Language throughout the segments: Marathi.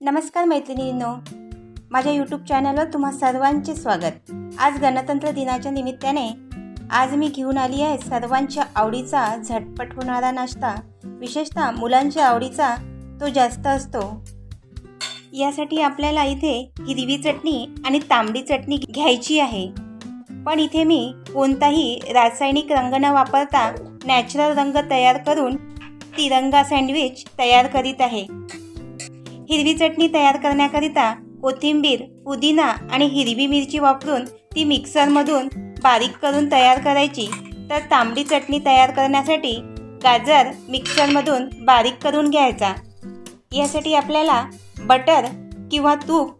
नमस्कार मैत्रिणींनो. माझ्या यूट्यूब चॅनलवर तुम्हा सर्वांचे स्वागत. आज गणतंत्र दिनाच्या निमित्ताने आज मी घेऊन आली आहे सर्वांच्या आवडीचा झटपट होणारा नाश्ता. विशेषतः मुलांच्या आवडीचा तो जास्त असतो. यासाठी आपल्याला इथे हिरवी चटणी आणि तांबडी चटणी घ्यायची आहे. पण इथे मी कोणताही रासायनिक रंग न वापरता नॅचरल रंग तयार करून तिरंगा सँडविच तयार करीत आहे. हिरवी चटणी तयार करण्याकरिता कोथिंबीर पुदिना आणि हिरवी मिरची वापरून ती मिक्सरमधून बारीक करून तयार करायची. तर तांबडी चटणी तयार करण्यासाठी गाजर मिक्सरमधून बारीक करून घ्यायचा. यासाठी आपल्याला बटर किंवा तूप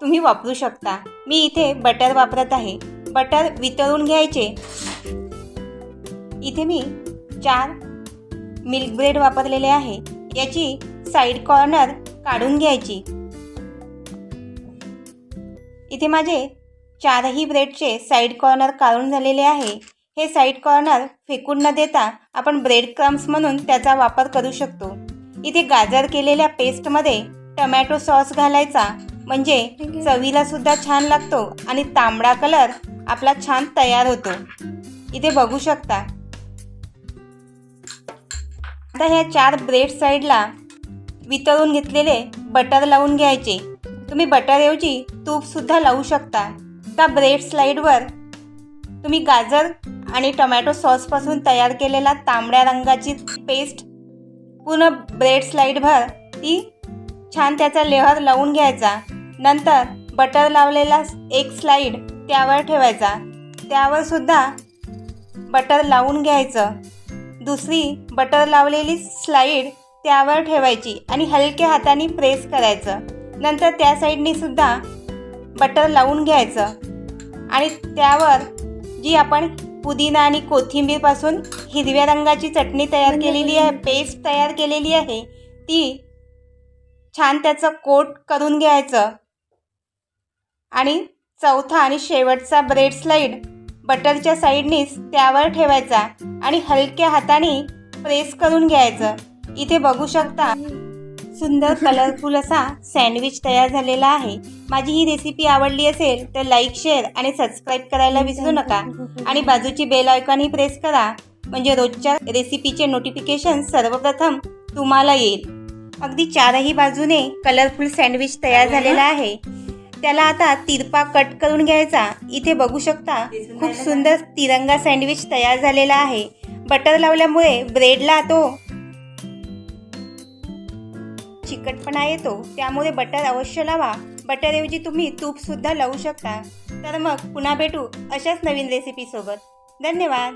तुम्ही वापरू शकता. मी इथे बटर वापरत आहे. बटर वितळून घ्यायचे. इथे मी चार मिल्क ब्रेड वापरलेले आहे. याची साईड कॉर्नर काढून घ्यायची. इथे माझे चारही ब्रेडचे साईड कॉर्नर काढून झालेले आहे. हे साईड कॉर्नर फेकून न देता आपण ब्रेड क्रम्स म्हणून त्याचा वापर करू शकतो. इथे गाजर केलेल्या पेस्टमध्ये टमॅटो सॉस घालायचा. म्हणजे चवीला सुद्धा छान लागतो आणि तांबडा कलर आपला छान तयार होतो. इथे बघू शकता. आता ह्या चार ब्रेड साईडला वितळून घेतलेले बटर लावून घ्यायचे. तुम्ही बटरऐवजी तूपसुद्धा लावू शकता. त्या ब्रेड स्लाईडवर तुम्ही गाजर आणि टोमॅटो सॉसपासून तयार केलेला तांबड्या रंगाची पेस्ट पूर्ण ब्रेड स्लाईडभर ती छान त्याचा लेहर लावून घ्यायचा. नंतर बटर लावलेला एक स्लाईड त्यावर ठेवायचा. त्यावर सुद्धा बटर लावून घ्यायचं. दुसरी बटर लावलेली स्लाईड त्यावर ठेवायची आणि हलक्या हाताने प्रेस करायचं. नंतर त्या साईडनी सुद्धा बटर लावून घ्यायचं. आणि त्यावर जी आपण पुदिना आणि कोथिंबीरपासून हिरव्या रंगाची चटणी तयार केलेली आहे पेस्ट तयार केलेली आहे ती छान त्याचं कोट करून घ्यायचं. आणि चौथा आणि शेवटचा ब्रेड स्लाईड बटरच्या साईडनीच त्यावर ठेवायचा आणि हलक्या हाताने प्रेस करून घ्यायचं. इथे बघू शकता. सुंदर कलरफुल असा सँडविच तयार झालेला आहे. माझी ही रेसिपी आवडली असेल तर लाईक शेअर आणि सबस्क्राईब करायला विसरू नका. आणि बाजूची बेल आयकॉनही प्रेस करा. म्हणजे रोजच्या रेसिपीचे नोटिफिकेशन सर्वप्रथम तुम्हाला येईल. अगदी चारही बाजूने कलरफुल सँडविच तयार झालेला आहे. त्याला आता तिरपा कट करून घ्यायचा. इथे बघू शकता खूप सुंदर तिरंगा सँडविच तयार झालेला आहे. बटर लावल्यामुळे ब्रेडला तो चिकटपणा येतो त्यामुळे बटर अवश्य लावा. बटरऐवजी तुम्ही तूपसुद्धा लावू शकता. तर मग पुन्हा भेटू अशाच नवीन रेसिपीसोबत धन्यवाद.